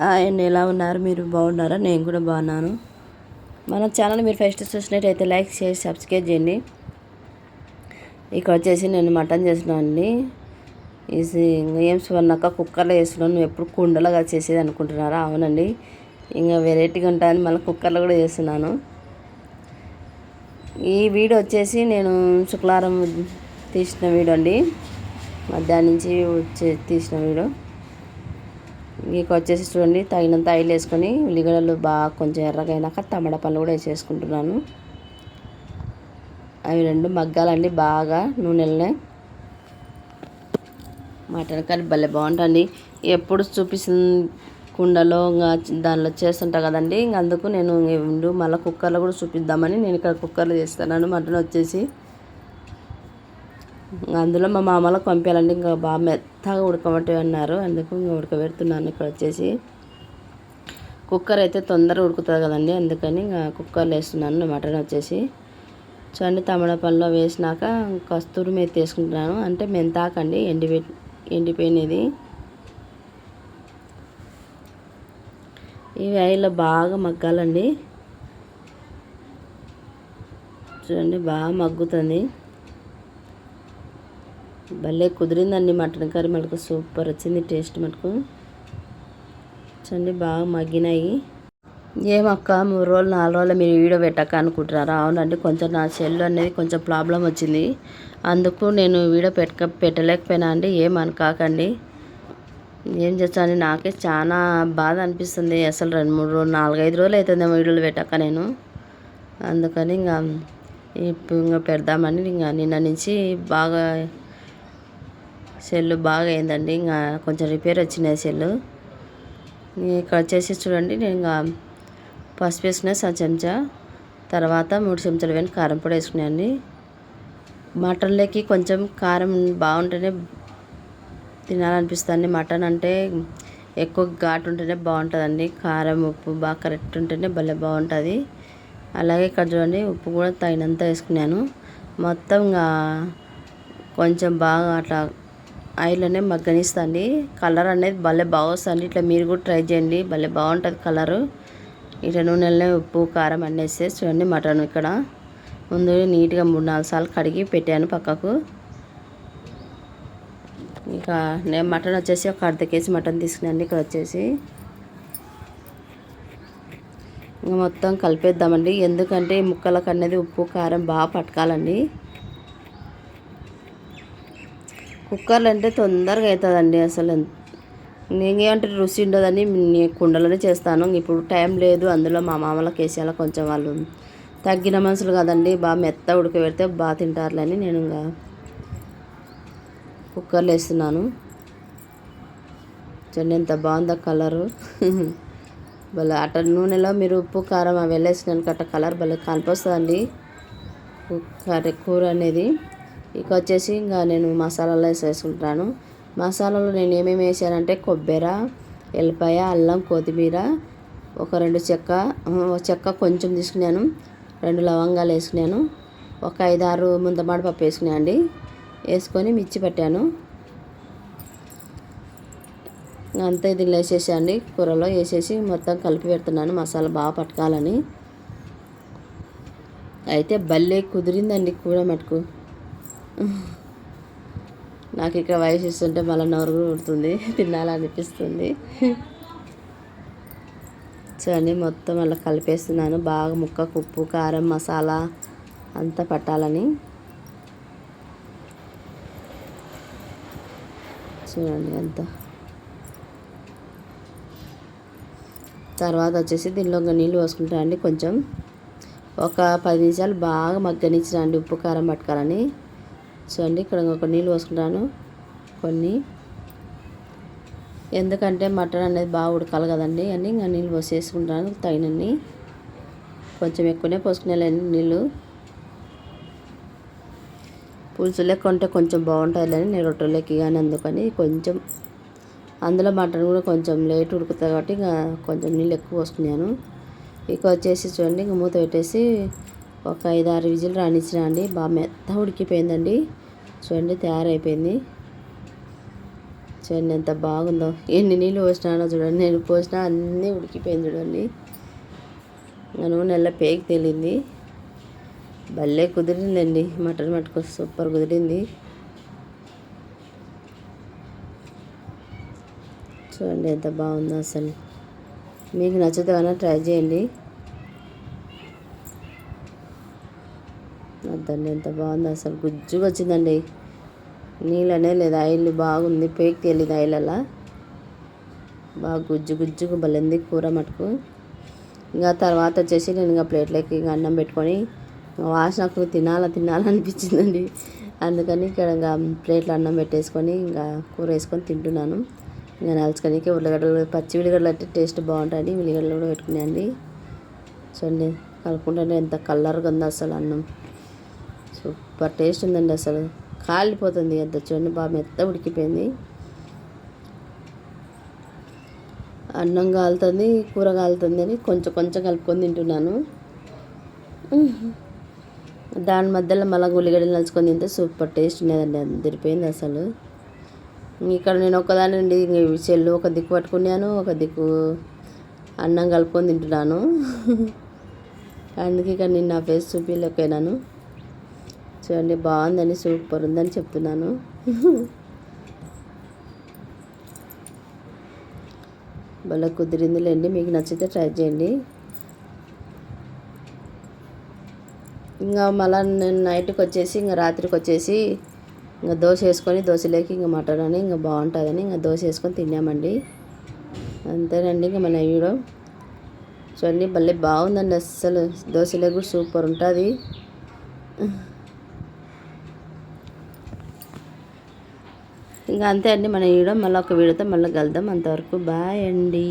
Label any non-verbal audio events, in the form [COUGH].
And ఎలా ఉన్నారు? మీరు బాగున్నారా? నేను కూడా బాగున్నాను. మన ఛానల్ మీరు ఫస్ట్ చూసినట్టయితే లైక్ చేసి సబ్స్క్రైబ్ చేయండి. ఇక్కడ వచ్చేసి నేను మటన్ చేసినానండి ఇది ఏం సువర్ణక్క కుక్కర్లో చేస్తున్నాను. నువ్వు ఎప్పుడు కుండలో చేసేది అనుకుంటున్నారా? అవునండి. ఇంకా వెరైటీగా ఉంటుంది. మళ్ళీ కుక్కర్లో కూడా చేస్తున్నాను. ఈ వీడియో వచ్చేసి నేను శుక్రవారం తీసిన వీడియో అండి. మధ్యాహ్నం నుంచి వచ్చే తీసిన వీడియో. ఇంక వచ్చేసి చూడండి తగినంత ఆయిల్ వేసుకొని ఉల్లిగడ్డలు బాగా కొంచెం ఎర్రగా అయినాక టమాటా పళ్ళు కూడా వేసేసుకుంటున్నాను. అవి రెండు మగ్గాలండి బాగా నూనెలనే. మటన్ కర్రీ భలే బాగుంటుంది ఎప్పుడు చూపిస్తుంది కుండలో ఇంకా దానిలో చేస్తుంటా కదండి ఇంక అందుకు నేను మళ్ళీ కుక్కర్లో కూడా చూపిద్దామని నేను ఇక్కడ కుక్కర్లో చేస్తున్నాను. మటన్ వచ్చేసి అందులో మా మామలకు పంపించాలండి ఇంకా బాగా మెత్తగా ఉడకబట్టి అన్నారు. అందుకు ఇంకా ఉడకబెడుతున్నాను ఇక్కడ వచ్చేసి. కుక్కర్ అయితే తొందరగా ఉడుకుతుంది కదండి. అందుకని ఇంకా కుక్కర్లో వేస్తున్నాను మటన్ వచ్చేసి. చూడండి తమిళ పళ్ళలో వేసినాక కస్తూరి మీద తీసుకుంటున్నాను అంటే మెంతాకండి. ఎండిపోయి ఎండిపోయినది. ఇవి ఆయిల్లో బాగా మగ్గాలండి. చూడండి బాగా మగ్గుతుంది. భలే కుదిరిందండి మటన్ కర్రీ. మనకు సూపర్ వచ్చింది టేస్ట్ మటుకు. చూడండి బాగా మగ్గినాయి. ఏమక్క మూడు రోజులు నాలుగు రోజులు మీరు వీడియో పెట్టాక అనుకుంటున్నారా? అవునండి కొంచెం నా సెల్ అనేది కొంచెం ప్రాబ్లం వచ్చింది. అందుకు నేను వీడియో పెట్టక పెట్టలేకపోయినా అండి ఏమనుకాకండి ఏం చేస్తాను నాకే చాలా బాధ అనిపిస్తుంది. అసలు రెండు మూడు రోజులు నాలుగైదు రోజులు అవుతుందేమో వీడియోలు పెట్టాక నేను. అందుకని ఇంకా ఇంకా పెడదామని ఇంకా నిన్న నుంచి బాగా సెల్ బాగా అయిందండి ఇంకా కొంచెం రిపేర్ వచ్చినాయి సెల్ ఇక్కడ వచ్చేసి చూడండి నేను ఇంకా పసుపు వేసుకునే సా చెంచా. తర్వాత మూడు చెంచాలు వేని కారం పొడి వేసుకున్నాయండి మటన్లోకి కొంచెం కారం బాగుంటేనే తినాలనిపిస్తుంది మటన్ అంటే ఎక్కువ ఘాటు ఉంటేనే బాగుంటుందండి. కారం ఉప్పు బాగా కరెక్ట్ ఉంటేనే భలే బాగుంటుంది. అలాగే ఇక్కడ చూడండి ఉప్పు కూడా తగినంత వేసుకున్నాను. మొత్తం కొంచెం బాగా అట్లా ఆయిల్లోనే మగ్గనిస్తండి. కలర్ అనేది భలే బాగొస్తుంది. ఇట్లా మీరు కూడా ట్రై చేయండి. భలే బాగుంటుంది కలరు. ఇట్లా నూనెలనే ఉప్పు కారం అన్నీ వేస్తే చూడండి మటన్ ఇక్కడ. ముందు నీట్గా మూడు నాలుగు సార్లు కడిగి పెట్టాను పక్కకు. ఇక నేను మటన్ వచ్చేసి ఒక అర్ధ కేజీ మటన్ తీసుకున్నాను. ఇక్కడ వచ్చేసి ఇంకా మొత్తం కలిపేద్దామండి. ఎందుకంటే ముక్కలకు అనేది ఉప్పు కారం బాగా పట్టుకోవాలండి కుక్కర్లు అంటే తొందరగా అవుతుందండి అసలు. నేనేమంటే రుచి ఉండదని నేను కుండలోనే చేస్తాను. ఇప్పుడు టైం లేదు. అందులో మా మామలకు కేసీఆర్ కొంచెం వాళ్ళు తగ్గిన మనుషులు కదండి. బాగా మెత్త ఉడకబెడితే బాగా తింటారులని నేను ఇంకా కుక్కర్లో వేస్తున్నాను. చూడండి ఎంత బాగుందో కలరు. [LAUGHS] భలే అట్ట నూనెలో మీరు ఉప్పు కారం అవి వెళ్ళేసినాక అట్ట కలర్ భలే కనిపిస్తుందండి. కర్రీ కూర అనేది. ఇక వచ్చేసి ఇంకా నేను మసాలాలు వేసేసుకుంటాను. మసాలాలో నేను ఏమేమి వేసానంటే కొబ్బరి ఎల్లిపాయ అల్లం కొత్తిమీర ఒక రెండు చెక్క చెక్క కొంచెం తీసుకున్నాను. రెండు లవంగాలు వేసుకున్నాను. ఒక ఐదు ఆరు పప్పు వేసుకున్నాను అండి. వేసుకొని మిర్చి పెట్టాను. అంతా ఇది వేసేసండి కూరలో వేసేసి మొత్తం కలిపి పెడుతున్నాను. మసాలా బాగా పట్టుకోవాలని. అయితే భలే కుదిరిందండి కూర మటుకు. నాకు ఇక్కడ వయసు ఇస్తుంటే మళ్ళీ నోరు కూడా ఉడుతుంది తినాలనిపిస్తుంది. చూడండి మొత్తం అలా కలిపేస్తున్నాను. బాగా ముక్క ఉప్పు కారం మసాలా అంతా పట్టాలని. చూడండి అంతా. తర్వాత వచ్చేసి దీనిలో నీళ్ళు పోసుకుంటానండి కొంచెం. ఒక పది నిమిషాలు బాగా మగ్గనిచ్చినండి ఉప్పు కారం పట్టుకోవాలని. చూడండి ఇక్కడ ఒక నీళ్ళు పోసుకుంటాను. కొన్ని. ఎందుకంటే మటన్ అనేది బాగా ఉడకాలి కదండి. అని ఇంకా నీళ్ళు పోసేసుకుంటాను తగినన్ని. కొంచెం ఎక్కువనే పోసుకునే నీళ్ళు. పులుసు లెక్క ఉంటే కొంచెం బాగుంటుందని నేను రొట్టెలకి కానీ అందుకని కొంచెం. అందులో మటన్ కూడా కొంచెం లేట్ ఉడుకుతుంది కాబట్టి ఇంకా కొంచెం నీళ్ళు ఎక్కువ పోసుకున్నాను. ఇక వచ్చేసి చూడండి ఇంక మూత పెట్టేసి ఒక ఐదు ఆరు విజిల్ రానిచ్చిన అండి. బాగా మెత్త ఉడికిపోయిందండి. చూడండి తయారైపోయింది. చూడండి ఎంత బాగుందో. ఎన్ని నీళ్ళు పోసినానో చూడండి. నేను పోసినా అన్నీ ఉడికిపోయింది చూడండి. ఇంకా నూనె ఎలా పేకి తేలింది. భలే కుదిరిందండి. మటన్ మటుకు సూపర్ కుదిరింది. చూడండి ఎంత బాగుందో అసలు. మీకు నచ్చితే కన్నా ట్రై చేయండి. అద్దండి ఎంత బాగుందో అసలు. గుజ్జుగా వచ్చిందండి. నీళ్ళనే లేదు ఆయిల్ బాగుంది. పేకి తేలింది ఆయిల్ అలా. బాగా గుజ్జు గుజ్జుగా బలింది కూర మటుకు. ఇంకా తర్వాత వచ్చేసి నేను ఇంకా ప్లేట్లోకి ఇంకా అన్నం పెట్టుకొని ఇంకా వాసనకు తినాలా తినాలనిపించిందండి అందుకని ఇక్కడ ఇంకా ప్లేట్లో అన్నం పెట్టేసుకొని ఇంకా కూర వేసుకొని తింటున్నాను. ఇంకా నలుచుకోనికి ఉల్లిగడ్డలు పచ్చి ఉల్లిగడ్డలు అంటే టేస్ట్ బాగుంటుంది ఉల్లిగడ్డలు కూడా పెట్టుకున్నాయండి. చూడండి కలుపుకుంటే ఎంత కలర్గా ఉందో అసలు అన్నం. సూపర్ టేస్ట్ ఉందండి అసలు. కాలిపోతుంది అంత చూడండి బాగా మెత్త ఉడికిపోయింది. అన్నం కాలుతుంది కూర కాలుతుంది అని కొంచెం కొంచెం కలుపుకొని తింటున్నాను. దాని మధ్యలో మళ్ళీ ఉల్లిగడ్డలు నలుచుకొని తింటే సూపర్ టేస్ట్ ఉండేదండి అందరిపోయింది అసలు. ఇక్కడ నేను ఒకదాని నుండి చెల్లు ఒక దిక్కు పట్టుకున్నాను ఒక దిక్కు అన్నం కలుపుకొని తింటున్నాను. అందుకే ఇక్కడ నేను నా ఫేస్ చూపించలేకపోయినాను. చూడండి బాగుందని సూపర్ ఉందని చెప్తున్నాను. భలే కుదిరిందిలేండి మీకు నచ్చితే ట్రై చేయండి. ఇంకా మళ్ళీ నేను నైట్కి వచ్చేసి ఇంకా రాత్రికి వచ్చేసి ఇంకా దోశ వేసుకొని దోశలోకి ఇంకా మటన్ అని ఇంకా బాగుంటుందని ఇంకా దోశ వేసుకొని తిన్నామండి. అంతేనండి ఇంకా మన వీడియో. చూడండి భలే బాగుందండి అస్సలు దోశలో కూడా సూపర్ ఉంటుంది. ఇంకా అంతే అండి మన వీడియో మళ్ళీ ఒక వీడియోతో మళ్ళీ కలుద్దాం. అంతవరకు బాయ్ అండి.